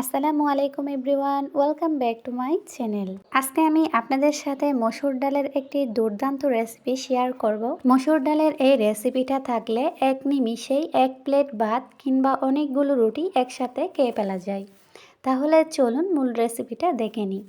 আসসালামু আলাইকুম everyone, welcome back to my channel. আজকে আমি আপনাদের সাথে মসুর ডালের একটি দুর্দান্ত রেসিপি শেয়ার করব। মসুর ডালের এই রেসিপিটা থাকলে এক নিমিশেই এক প্লেট ভাত কিংবা অনেকগুলো রুটি একসাথে খেয়ে ফেলা যায়। তাহলে চলুন মূল রেসিপিটা দেখে নিই।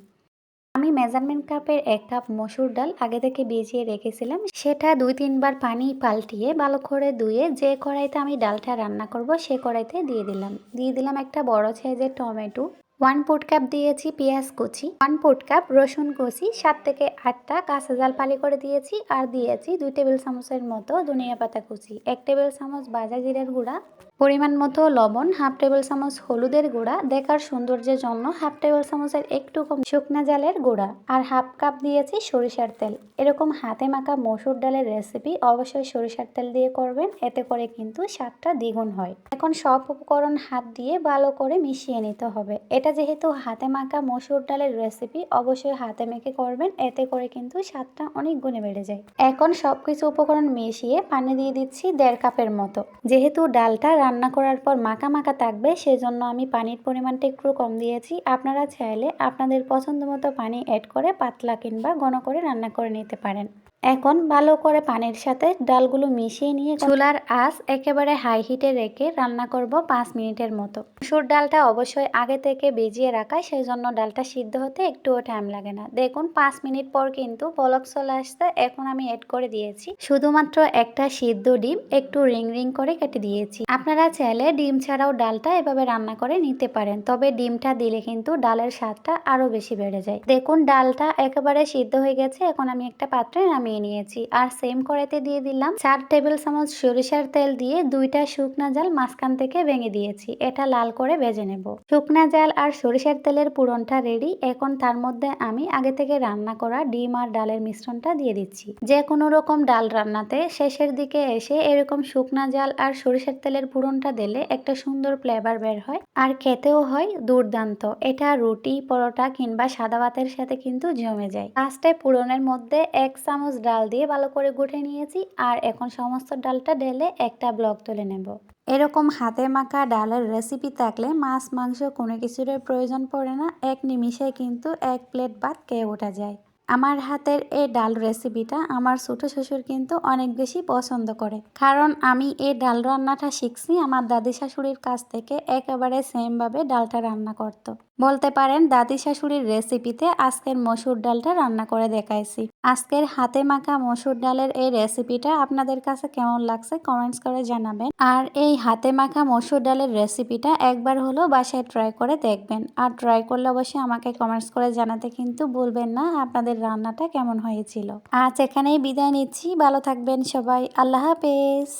আমি মেজারমেন্ট কাপের এক কাপ মসুর ডাল আগে থেকে ভিজিয়ে রেখেছিলাম। সেটা দুই তিনবার পানি পাল্টিয়ে ভালো করে ধুয়ে যে কড়াইতে আমি ডালটা রান্না করব সে কড়াইতে দিয়ে দিলাম। দিয়ে দিলাম একটা বড় সাইজের টমেটো। ওয়ান ফুট কাপ দিয়েছি পেঁয়াজ কুচি, ওয়ান ফুট কাপ রসুন কুচি, সাত থেকে আটটা কাঁচা জাল পালি করে দিয়েছি আর দিয়েছি দুই টেবিল চামচের মতো ধনিয়া পাতা কুচি, এক টেবিল চামচ ভাজা জিরার গুঁড়া, পরিমাণ মতো লবণ, হাফ টেবিল চামচ হলুদের গুঁড়া, দেখার সৌন্দর্যের জন্য হাফ টেবিল চামচের একটু কম শুকনা জালের গুঁড়া আর হাফ কাপ দিয়েছি সরিষার তেল। এরকম হাতে মাখা মসুর ডালের রেসিপি অবশ্যই সরিষার তেল দিয়ে করবেন, এতে করে কিন্তু স্বাদটা দ্বিগুণ হয়। এখন সব উপকরণ হাত দিয়ে ভালো করে মিশিয়ে নিতে হবে। এটা যেহেতু হাতে মাখা মসুর ডালের রেসিপি অবশ্যই হাতে মেখে করবেন। এতে করে কিন্তু স্বাদটা অনেক গুণে বেড়ে যায়। এখন সব কিছু উপকরণ মিশিয়ে পানি দিয়ে দিচ্ছি দেড় কাপের মতো। যেহেতু ডালটা রান্না করার পর মাখা মাখা থাকবে, সেজন্য আমি পানির পরিমাণটা একটু কম দিয়েছি। আপনারা চাইলে আপনাদের পছন্দ মতো পানি অ্যাড করে পাতলা কিংবা ঘন করে রান্না করে নিতে পারেন। এখন ভালো করে পানির সাথে ডালগুলো মিশিয়ে নিয়ে চুলার আঁচ একেবারে হাই হিটে রেখে রান্না করব পাঁচ মিনিটের মতো। মসুর ডালটা অবশ্যই আগে থেকে ভিজিয়ে রাখা সেই জন্য ডালটা সিদ্ধ হতে একটুও টাইম লাগে না। দেখুন, পাঁচ মিনিট পর কিন্তু পলক চলে আসতে এখন আমি এড করে দিয়েছি। শুধুমাত্র একটা সিদ্ধ ডিম, একটু রিং রিং করে কেটে দিয়েছি। আপনারা চাইলে ডিম ছাড়াও ডালটা এভাবে রান্না করে নিতে পারেন, তবে ডিমটা দিলে কিন্তু ডালের স্বাদটা আরও বেশি বেড়ে যায়। দেখুন, ডালটা একেবারে সিদ্ধ হয়ে গেছে। এখন আমি একটা পাত্রে নামিয়ে নিয়েছি। আর সেম কড়াইতে দিয়ে দিলাম চার টেবিল চামচ সরিষার তেল দিয়ে দুইটা শুকনা জাল মাঝখান থেকে ভেঙে দিয়েছি। এটা লাল করে ভেজে নেব। শুকনা জাল আর সরিষার তেলের পুরনটা রেডি এখন তার মধ্যে আমি আগে থেকে রান্না করা ডিম আর ডালের মিশ্রণটা দিয়ে দিচ্ছি। যে কোনো রকম ডাল রান্নাতে শেষের দিকে এসে এরকম শুকনা জাল আর সরিষার তেলের পুরনটা দিলে একটা সুন্দর ফ্লেভার বের হয়। আর খেতেও হয় দুর্দান্ত। এটা রুটি, পরোটা কিংবা সাদা ভাতের সাথে কিন্তু জমে যায়। লাস্টে পুরনের মধ্যে এক চামচ ডাল দিয়ে ভালো করে গুটে নিয়েছি আর এখন সমস্ত ডালটা ঢেলে একটা ব্লক তুলে নেব। এরকম হাতে মাখা ডালের রেসিপি থাকলে মাছ, মাংস কোনো কিছুর প্রয়োজন পড়ে না। এক নিমিষে কিন্তু এক প্লেট ভাত খেয়ে ওঠা যায়। আমার হাতের এই ডাল রেসিপিটা আমার ছোটো শ্বশুর কিন্তু অনেক বেশি পছন্দ করে। কারণ আমি এই ডাল রান্নাটা শিখছি আমার দাদি শাশুড়ির কাছ থেকে একেবারে সেমভাবে ডালটা রান্না করত। বলতে পারেন দাদি শাশুড়ির রেসিপিতে আজকের মসুর ডালটা রান্না করে দেখাইছি। আজকের হাতে মাখা মসুর ডালের এই রেসিপিটা আপনাদের কাছে কেমন লাগছে কমেন্টস করে জানাবেন। আর এই হাতে মাখা মসুর ডালের রেসিপিটা একবার হলো বাসায় ট্রাই করে দেখবেন। আর ট্রাই করলে অবশ্যই আমাকে কমেন্টস করে জানাতে কিন্তু বলবেন না। আপনাদের রান্নাটা কেমন হয়েছিল। আজ এখানেই বিদায় নিচ্ছি। ভালো থাকবেন সবাই। আল্লাহ হাফেজ।